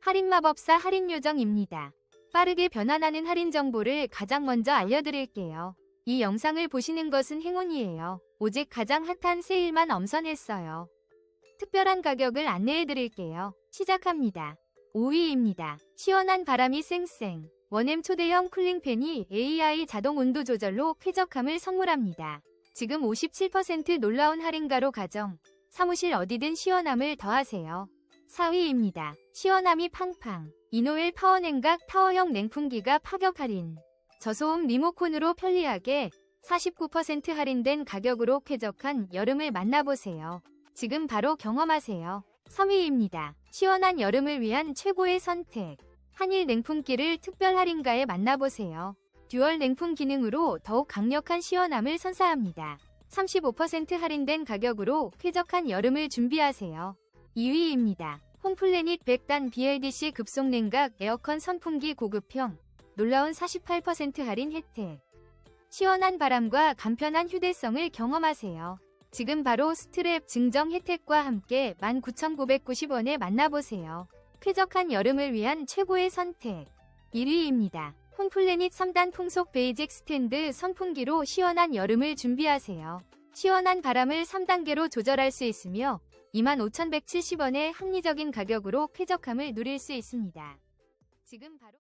할인마법사 할인요정입니다. 빠르게 변환하는 할인 정보를 가장 먼저 알려드릴게요. 이 영상을 보시는 것은 행운이에요. 오직 가장 핫한 세일만 엄선했어요. 특별한 가격을 안내해드릴게요. 시작합니다. 5위입니다. 시원한 바람이 쌩쌩. 원엠 초대형 쿨링팬이 AI 자동 온도 조절로 쾌적함을 선물합니다. 지금 57% 놀라운 할인가로 가정. 사무실 어디든 시원함을 더하세요. 4위입니다. 시원함이 팡팡. 이노엘 파워냉각 타워형 냉풍기가 파격 할인. 저소음 리모컨으로 편리하게 49% 할인된 가격으로 쾌적한 여름을 만나보세요. 지금 바로 경험하세요. 3위입니다. 시원한 여름을 위한 최고의 선택. 한일 냉풍기를 특별 할인가에 만나보세요. 듀얼 냉풍 기능으로 더욱 강력한 시원함을 선사합니다. 35% 할인된 가격으로 쾌적한 여름을 준비하세요. 2위입니다. 홈플래닛 100단 BLDC 급속 냉각 에어컨 선풍기 고급형 놀라운 48% 할인 혜택 시원한 바람과 간편한 휴대성을 경험하세요. 지금 바로 스트랩 증정 혜택과 함께 19,990원에 만나보세요. 쾌적한 여름을 위한 최고의 선택 1위입니다. 홈플래닛 3단 풍속 베이직 스탠드 선풍기로 시원한 여름을 준비하세요. 시원한 바람을 3단계로 조절할 수 있으며 25,170원의 합리적인 가격으로 쾌적함을 누릴 수 있습니다. 지금 바로